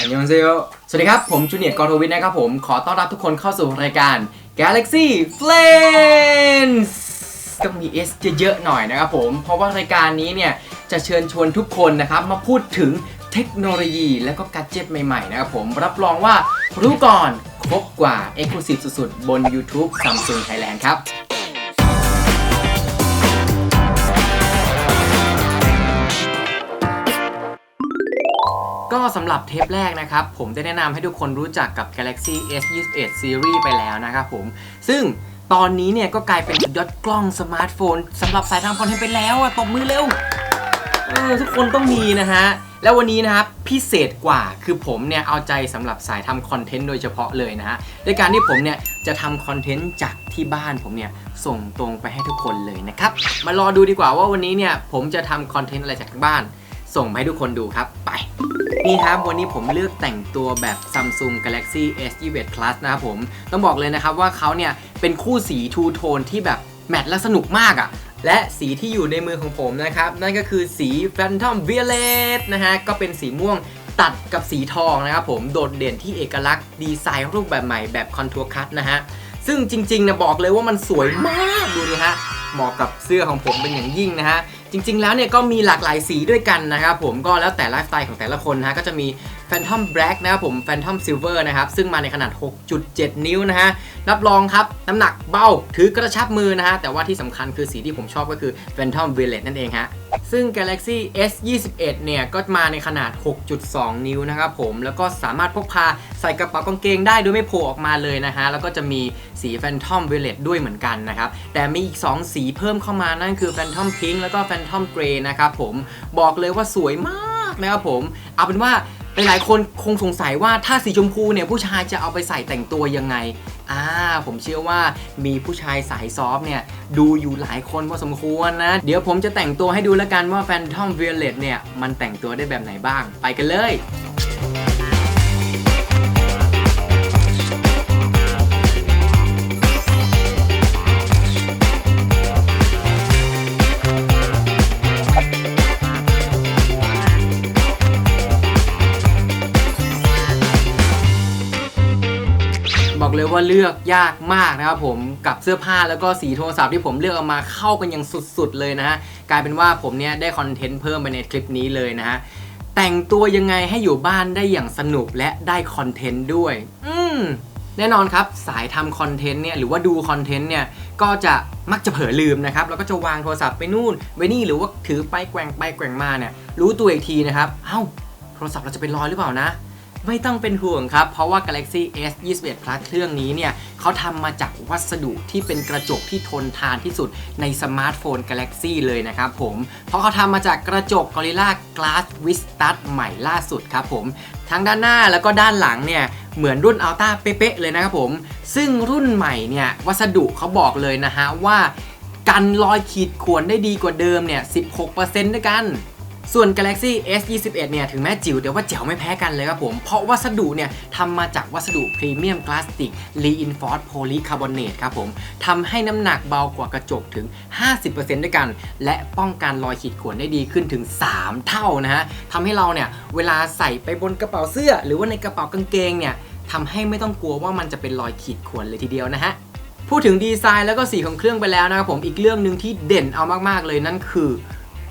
อันยองเซโยสวัสดีครับ ผมจูเนียร์กอร์ทวิทนะครับผม ขอต้อนรับทุกคนเข้าสู่รายการ Galaxy Friends ต้องมี S เยอะๆหน่อยนะครับผม เพราะว่ารายการนี้เนี่ย จะเชิญชวนทุกคนนะครับ มาพูดถึงเทคโนโลยีและก็กัจเจ็ตใหม่ๆนะครับผม รับรองว่ารู้ก่อนครบกว่า e x c l u s i v e สุดๆ บน YouTube Samsung Thailand ครับ ก็สำหรับเทปแรกนะครับ ผมได้แนะนำให้ทุกคนรู้จักกับ Galaxy S21 Series ไปแล้วนะครับผม ซึ่งตอนนี้เนี่ยก็กลายเป็นยอดกล้องสมาร์ทโฟนสำหรับสายทำคอนเทนต์ไปแล้วอะตบมือเร็วเออทุกคนต้องมีนะฮะ แล้ววันนี้นะครับพิเศษกว่าคือผมเนี่ยเอาใจสำหรับสายทำคอนเทนต์โดยเฉพาะเลยนะฮะด้วยการที่ผมเนี่ยจะทำคอนเทนต์จากที่บ้านผมเนี่ยส่งตรงไปให้ทุกคนเลยนะครับ มารอดูดีกว่าว่าวันนี้เนี่ยผมจะทำคอนเทนต์อะไรจากบ้าน ส่งให้ทุกคนดูครับไปนี่ครับ วันนี้ผมเลือกแต่งตัวแบบ Samsung Galaxy S21 Plus นะครับผมต้องบอกเลยนะครับว่าเขาเนี่ยเป็นคู่สีทูโทนที่แบบแมทและสนุกมากอะ่ะและสีที่อยู่ในมือของผมนะครับ นั่นก็คือสี Phantom Violet นะฮะ ก็เป็นสีม่วงตัดกับสีทองนะครับผมโดดเด่นที่เอกลักษณ์ดีไซน์รูปแบบใหม่แบบคอนทัวร์คัตนะฮะ ซึ่งจริงๆนะบอกเลยว่ามันสวยมากดูดิฮะเหมาะกับเสื้อของผมเป็นอย่างยิ่งนะฮะจริง ๆ แล้วเนี่ยก็มีหลากหลายสีด้วยกันนะครับผมก็แล้วแต่ไลฟ์สไตล์ของแต่ละคนนะฮะก็จะมี Phantom Black นะครับผม Phantom Silver นะครับ ซึ่งมาในขนาด 6.7 นิ้วนะฮะ รับรองครับ น้ำหนักเบาถือกระชับมือนะฮะ แต่ว่าที่สำคัญคือสีที่ผมชอบก็คือ Phantom Violet นั่นเองฮะ ซึ่ง Galaxy S21 เนี่ยก็มาในขนาด 6.2 นิ้วนะครับผม แล้วก็สามารถพกพาใส่กระเป๋ากางเกงได้โดยไม่โผล่ออกมาเลยนะฮะ แล้วก็จะมีสี Phantom Violet ด้วยเหมือนกันนะครับ แต่มีอีก 2 สีเพิ่มเข้ามานั่นคือ Phantom Pink แล้วก็ Phantom Grey นะครับผม บอกเลยว่าสวยมากนะครับผม เอาเป็นว่า หลายๆ คนคงสงสัยว่าถ้าสีชมพูเนี่ยผู้ชายจะเอาไปใส่แต่งตัวยังไงอ่าผมเชื่อว่ามีผู้ชายสายซอฟเนี่ยดูอยู่หลายคนพอสมควรนะ เดี๋ยวผมจะแต่งตัวให้ดูแล้วกันว่า Phantom Violet เนี่ยมันแต่งตัวได้แบบไหนบ้าง ไปกันเลย เลยว่าเลือกยากมากนะครับผมกับเสื้อผ้าแล้วก็สีโทรศัพท์ที่ผมเลือกเอามาเข้ากันอย่างสุดๆเลยนะฮะกลายเป็นว่าผมเนี่ยได้คอนเทนต์เพิ่มไปในคลิปนี้เลยนะฮะแต่งตัวยังไงให้อยู่บ้านได้อย่างสนุกและได้คอนเทนต์ด้วย อืมแน่นอนครับสายทำคอนเทนต์เนี่ยหรือว่าดูคอนเทนต์เนี่ยก็จะมักจะเผลอลืมนะครับแล้วก็จะวางโทรศัพท์ไปนู่นไปนี่หรือว่าถือไปแกว่งไปแกว่งมาเนี่ยรู้ตัวอีกทีนะครับ เอ้าโทรศัพท์เราจะเป็นรอยหรือเปล่านะ ไม่ต้องเป็นห่วงครับ เพราะว่า Galaxy S 21 Plus เครื่องนี้เนี่ยเขาทำมาจากวัสดุที่เป็นกระจกที่ทนทานที่สุดในสมาร์ทโฟน Galaxy เลยนะครับผม เพราะเขาทำมาจากกระจก Gorilla Glass Vistas ใหม่ล่าสุดครับผมทั้งด้านหน้าแล้วก็ด้านหลังเนี่ยเหมือนรุ่น Ultra เป๊ะเลยนะครับผม ซึ่งรุ่นใหม่เนี่ยวัสดุเขาบอกเลยนะฮะว่ากันรอยขีดข่วนได้ดีกว่าเดิมเนี่ย 16%ด้วยกัน ส่วน Galaxy S21 เนี่ยถึงแม้จิ๋วแต่ว่าแจ๋วไม่แพ้กันเลยครับผม เพราะวัสดุเนี่ยทำมาจากวัสดุพรีเมียมพลาสติก Reinforced Polycarbonate ครับผมทำให้น้ำหนักเบากว่ากระจกถึง 50%ด้วยกัน และป้องกันรอยขีดข่วนได้ดีขึ้นถึง 3 เท่านะฮะทำให้เราเนี่ยเวลาใส่ไปบนกระเป๋าเสื้อ หรือว่าในกระเป๋ากางเกงเนี่ยทำให้ไม่ต้องกลัวว่ามันจะเป็นรอยขีดข่วนเลยทีเดียวนะฮะพูดถึงดีไซน์แล้วก็สีของเครื่องไปแล้วนะครับผมอีกเรื่องหนึ่งที่เด่นเอามากๆเลยนั่นคือ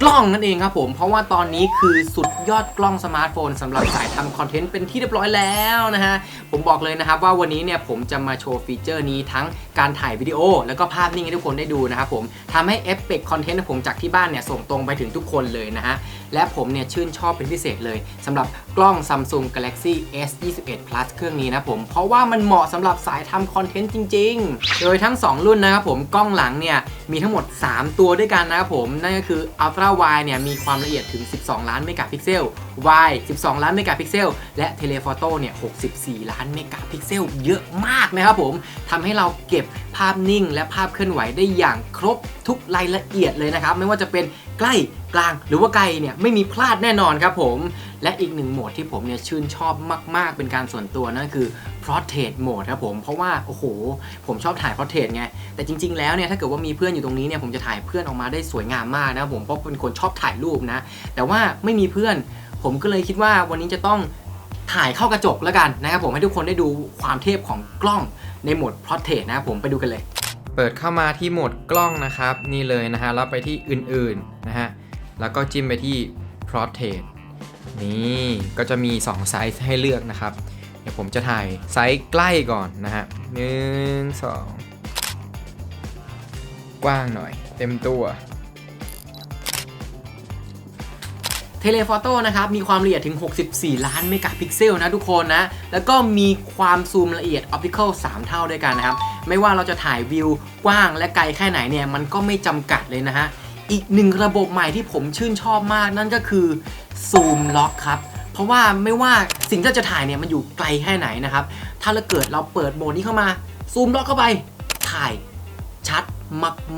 กล้องนั่นเองครับผม เพราะว่าตอนนี้คือสุดยอดกล้องสมาร์ทโฟนสำหรับสายทำคอนเทนต์เป็นที่เรียบร้อยแล้วนะฮะ ผมบอกเลยนะครับว่าวันนี้เนี่ยผมจะมาโชว์ฟีเจอร์นี้ทั้งการถ่ายวิดีโอ แล้วก็ภาพนิ่งให้ทุกคนได้ดูนะครับผมทำให้เอฟเฟกต์คอนเทนต์ของผมจากที่บ้านเนี่ยส่งตรงไปถึงทุกคนเลยนะฮะ และผมเนี่ยชื่นชอบเป็นพิเศษเลยสำหรับ กล้อง Samsung Galaxy S21 Plus เครื่องนี้นะผม เพราะว่ามันเหมาะสำหรับสายทำคอนเทนต์จริง ๆ โดยทั้ง 2 รุ่นนะครับผมกล้องหลังเนี่ยมีทั้งหมด 3 ตัวด้วยกันนะครับผม นั่นก็คือ Ultra Wide เนี่ยมีความละเอียดถึง 12 ล้านเมกะพิกเซล Wide 12 ล้านเมกะพิกเซล และ Telephoto เนี่ย 64 ล้านเมกะพิกเซล เยอะมากนะครับผมทำให้เราเก็บภาพนิ่ง และภาพเคลื่อนไหวได้อย่างครบทุกรายละเอียดเลยนะครับไม่ว่าจะเป็น ใกล้กลางหรือว่าไกลเนี่ยไม่มีพลาดแน่นอนครับผม และอีกหนึ่งโหมดที่ผมเนี่ยชื่นชอบมาก ๆ เป็นการส่วนตัวนั่นคือ Portrait Mode ครับผมเพราะว่าโอ้โห ผมชอบถ่าย Portrait ไง แต่จริง ๆ แล้วเนี่ยถ้าเกิดว่ามีเพื่อนอยู่ตรงนี้เนี่ยผมจะถ่ายเพื่อนออกมาได้สวยงามมากนะครับผมเพราะเป็นคนชอบถ่ายรูปนะ แต่ว่าไม่มีเพื่อน ผมก็เลยคิดว่าวันนี้จะต้องถ่ายเข้ากระจกแล้วกันนะครับผมให้ทุกคนได้ดูความเทพของกล้องในโหมด Portrait นะครับผมไปดูกันเลย เปิดเข้ามาที่โหมดกล้องนะครับ นี่เลยนะฮะแล้วไปที่อื่นๆนะฮะแล้วก็จิ้มไปที่ Portrait นี่ก็จะมี 2 ไซส์ให้เลือกนะครับ เดี๋ยวผมจะถ่ายไซส์ใกล้ก่อนนะฮะหนึ่งสองกว้างหน่อย เต็มตัว เทเลโฟโต้นะครับมีความละเอียดถึง 64 ล้านเมกะพิกเซลนะทุกคนนะ แล้วก็มีความซูมละเอียดออปติคอล3 เท่าด้วยกันนะครับ ไม่ว่าเราจะถ่ายวิวกว้างและไกลแค่ไหนเนี่ย มันก็ไม่จำกัดเลยนะฮะ อีกหนึ่งระบบใหม่ที่ผมชื่นชอบมากนั่นก็คือซูมล็อกครับ เพราะว่าไม่ว่าสิ่งที่จะถ่ายเนี่ยมันอยู่ไกลแค่ไหนนะครับ ถ้าเราเกิดเราเปิดโหมดนี้เข้ามาซูมล็อกเข้าไปถ่ายชัด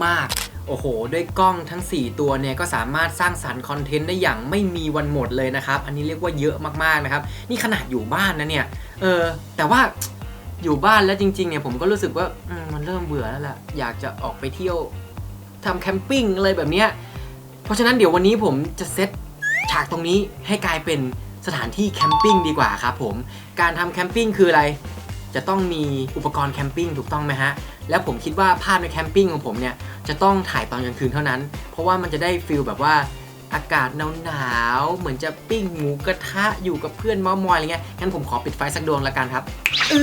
มากๆ โอ้โห ด้วยกล้องทั้ง 4 ตัวเนี่ยก็สามารถสร้างสรรค์คอนเทนต์ได้อย่างไม่มีวันหมดเลยนะครับ อันนี้เรียกว่าเยอะมากๆนะครับ นี่ขนาดอยู่บ้านนะเนี่ย เออ แต่ว่าอยู่บ้านแล้วจริงๆเนี่ยผมก็รู้สึกว่ามมันเริ่มเบื่อแล้วล่ะ อยากจะออกไปเที่ยวทำแคมปิ้งอะไรแบบเนี้ย เพราะฉะนั้นเดี๋ยววันนี้ผมจะเซตฉากตรงนี้ให้กลายเป็นสถานที่แคมปิ้งดีกว่าครับผม การทำแคมปิ้งคืออะไร จะต้องมีอุปกรณ์แคมปิ้งถูกต้องไหมฮะ แล้วผมคิดว่าภาพในแคมปิ้งของผมเนี่ยจะต้องถ่ายตอนกลางคืนเท่านั้น เพราะว่ามันจะได้ฟิลแบบว่าอากาศหนาวๆเหมือนจะปิ้งหมูกระทะอยู่กับเพื่อนมอมอยอะไรเงี้ย งั้นผมขอปิดไฟสักดวงละกันครับ อื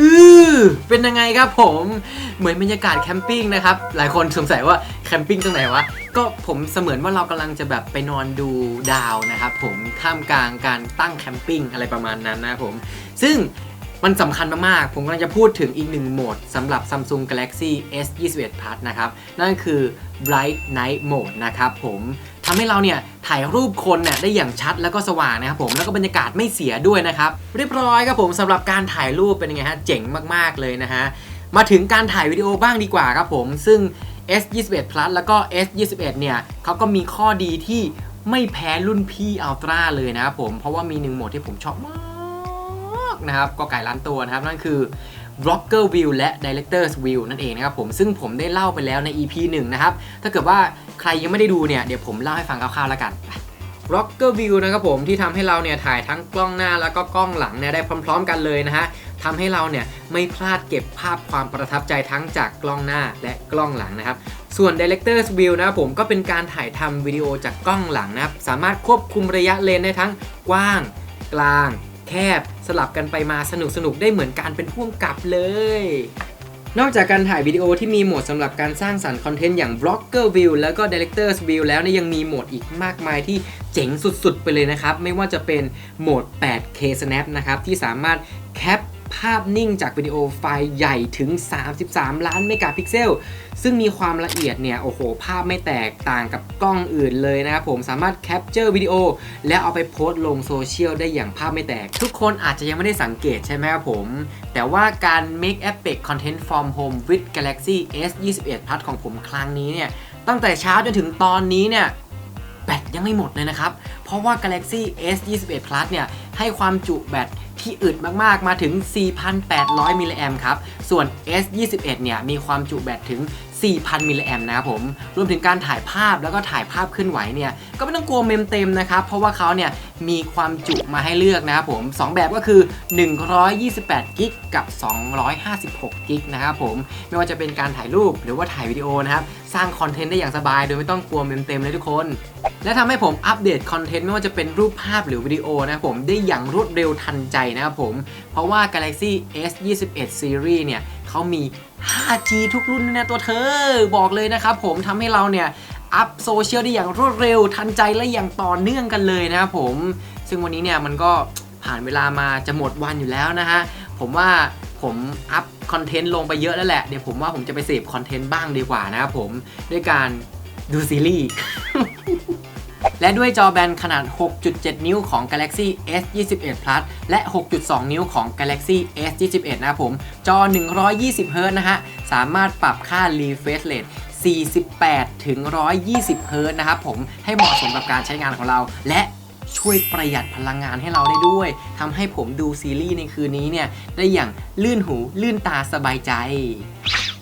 อเป็นยังไงครับผม เหมือนบรรยากาศแคมปิ้งนะครับ หลายคนสงสัยว่าแคมปิ้งตรงไหนวะ ก็ผมเสมือนว่าเรากำลังจะแบบไปนอนดูดาวนะครับผม ท่ามกลางการตั้งแคมปิ้งอะไรประมาณนั้นนะผม ซึ่ง มันสำคัญมากๆ ผมกำลังจะพูดถึงอีกหนึ่งโหมดสำหรับ Samsung Galaxy S 21 Plus นะครับ นั่นคือ Bright Night Mode นะครับผมทำให้เราเนี่ยถ่ายรูปคนเนี่ยได้อย่างชัดแล้วก็สว่างนะครับผมแล้วก็บรรยากาศไม่เสียด้วยนะครับ เรียบร้อยครับผมสำหรับการถ่ายรูปเป็นยังไงฮะเจ๋งมากๆเลยนะฮะมาถึงการถ่ายวิดีโอบ้างดีกว่าครับผมซึ่ง S 21 Plus แล้วก็ S 21เนี่ยเขาก็มีข้อดีที่ไม่แพ้รุ่นพี่ Ultra เลยนะครับผมเพราะว่ามีหนึ่งโหมดที่ผมชอบมาก นะครับก็ไก่ล้านตัวนะครับนั่นคือ Rocker View และ Director's View นั่นเองนะครับผมซึ่งผมได้เล่าไปแล้วใน EP 1 นะครับ ถ้าเกิดว่าใครยังไม่ได้ดูเนี่ย เดี๋ยวผมเล่าให้ฟังคร่าวๆแล้วกัน Rocker View นะครับผมที่ทำให้เราเนี่ยถ่ายทั้งกล้องหน้าแล้วก็กล้องหลังเนี่ยได้พร้อม ๆ กันเลยนะฮะทำให้เราเนี่ยไม่พลาดเก็บภาพความประทับใจทั้งจากกล้องหน้าและกล้องหลังนะครับส่วน Director's View นะครับผมก็เป็นการถ่ายทำวิดีโอจากกล้องหลังนะครับสามารถควบคุมระยะเลนได้ทั้งกว้าง กลาง แคบสลับกันไปมาสนุกสนุกได้เหมือนการเป็นพ่วงกับเลย นอกจากการถ่ายวิดีโอที่มีโหมดสำหรับการสร้างสรรค์คอนเทนต์อย่าง Blogger View แล้วก็ Director's View แล้วเนี่ยยังมีโหมดอีกมากมายที่เจ๋งสุดๆ ไปเลยนะครับ ไม่ว่าจะเป็นโหมด 8K Snap นะครับที่สามารถแคป ภาพนิ่งจากวิดีโอไฟล์ใหญ่ถึง 33 ล้านเมกะพิกเซล ซึ่งมีความละเอียดเนี่ยโอ้โห ภาพไม่แตกต่างกับกล้องอื่นเลยนะครับผมสามารถแคปเจอร์วิดีโอแล้วเอาไปโพสต์ลงโซเชียลได้อย่างภาพไม่แตก ทุกคนอาจจะยังไม่ได้สังเกตใช่ไหมครับผม แต่ว่าการ make epic content from home with Galaxy S 21 Plus ของผมครั้งนี้เนี่ยตั้งแต่เช้าจนถึงตอนนี้เนี่ยแบตยังไม่หมดเลยนะครับ เพราะว่า Galaxy S 21 Plus เนี่ย ให้ความจุแบตที่อึดมากๆ มาถึง 4,800 มิลลิแอมครับ ส่วน S 21 เนี่ยมีความจุแบตถึง 4,000 มิลลิแอมนะครับผม รวมถึงการถ่ายภาพแล้วก็ถ่ายภาพเคลื่อนไหวเนี่ย ก็ไม่ต้องกลัวเมมเต็มนะครับ เพราะว่าเขาเนี่ยมีความจุมาให้เลือกนะครับผม 2 แบบก็คือ 128 กิกกับ 256 กิกนะครับผม ไม่ว่าจะเป็นการถ่ายรูปหรือว่าถ่ายวิดีโอนะครับ สร้างคอนเทนต์ได้อย่างสบายโดยไม่ต้องกลัวเมมเต็มเลยทุกคน และทำให้ผมอัปเดตคอนเทนต์ไม่ว่าจะเป็นรูปภาพหรือวิดีโอนะครับผมได้อย่างรวดเร็วทันใจนะครับผม เพราะว่า Galaxy S 21 Series เนี่ยเขามี 5G ทุกรุ่นนะตัวเธอ บอกเลยนะครับผมทำให้เราเนี่ยอัพโซเชียลได้อย่างรวดเร็วทันใจและอย่างต่อเนื่องกันเลยนะครับผม ซึ่งวันนี้เนี่ยมันก็ผ่านเวลามาจะหมดวันอยู่แล้วนะฮะ ผมว่าผมอัพคอนเทนต์ลงไปเยอะแล้วแหละ เดี๋ยวผมว่าผมจะไปเสพคอนเทนต์บ้างดีกว่านะครับผม ด้วยการดูซีรีส์ และด้วยจอแบนขนาด 6.7 นิ้วของ Galaxy S 21 Plus และ 6.2 นิ้วของ Galaxy S 21 นะผม จอ 120 Hz นะฮะ สามารถปรับค่า refresh rate 48 ถึง 120 Hz นะครับผมให้เหมาะสมกับการใช้งานของเรา และช่วยประหยัดพลังงานให้เราได้ด้วยทำให้ผมดูซีรีส์ในคืนนี้เนี่ย ได้อย่างลื่นหูลื่นตาสบายใจ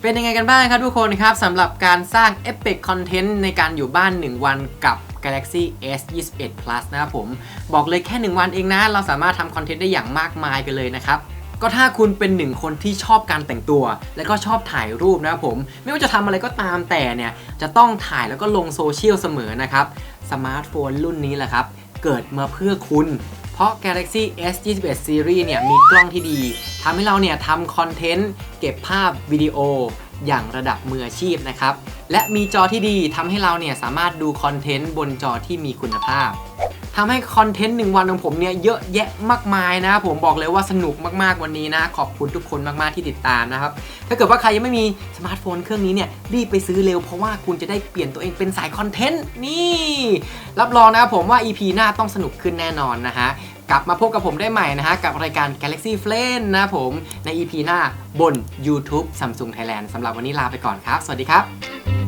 เป็นยังไงกันบ้างครับทุกคนครับสำหรับการสร้างเอฟเฟกต์คอนเทนต์ในการอยู่บ้าน 1 วันกับ Galaxy S 21 Plus นะครับผม บอกเลยแค่ 1 วันเองนะ เราสามารถทำคอนเทนต์ได้อย่างมากมายกันเลยนะครับก็ถ้าคุณเป็นหนึ่งคนที่ชอบการแต่งตัว และก็ชอบถ่ายรูปนะครับผม ไม่ว่าจะทำอะไรก็ตามแต่เนี่ย จะต้องถ่ายแล้วก็ลงโซเชียลเสมอนะครับสมาร์ทโฟนรุ่นนี้แหละครับ เกิดมาเพื่อคุณ เพราะ Galaxy S 21 Series เนี่ยมีกล้องที่ดี ทำให้เราเนี่ยทำคอนเทนต์เก็บภาพวิดีโออย่างระดับมืออาชีพนะครับ และมีจอที่ดีทำให้เราเนี่ยสามารถดูคอนเทนต์บนจอที่มีคุณภาพทำให้คอนเทนต์หนึ่งวันของผมเนี่ยเยอะแยะมากมายนะครับผมบอกเลยว่าสนุกมากๆวันนี้นะ ขอบคุณทุกคนมากๆที่ติดตามนะครับ ถ้าเกิดว่าใครยังไม่มีสมาร์ทโฟนเครื่องนี้เนี่ยรีบไปซื้อเร็วเพราะว่าคุณจะได้เปลี่ยนตัวเองเป็นสายคอนเทนต์นี่ รับรองนะครับผมว่า EP หน้าต้องสนุกขึ้นแน่นอนนะฮะ กลับมาพบกับผมได้ใหม่นะฮะ กับรายการ Galaxy f l a n นะครับผมใน EP หน้าบน YouTube Samsung Thailand สำหรับวันนี้ลาไปก่อนครับ สวัสดีครับ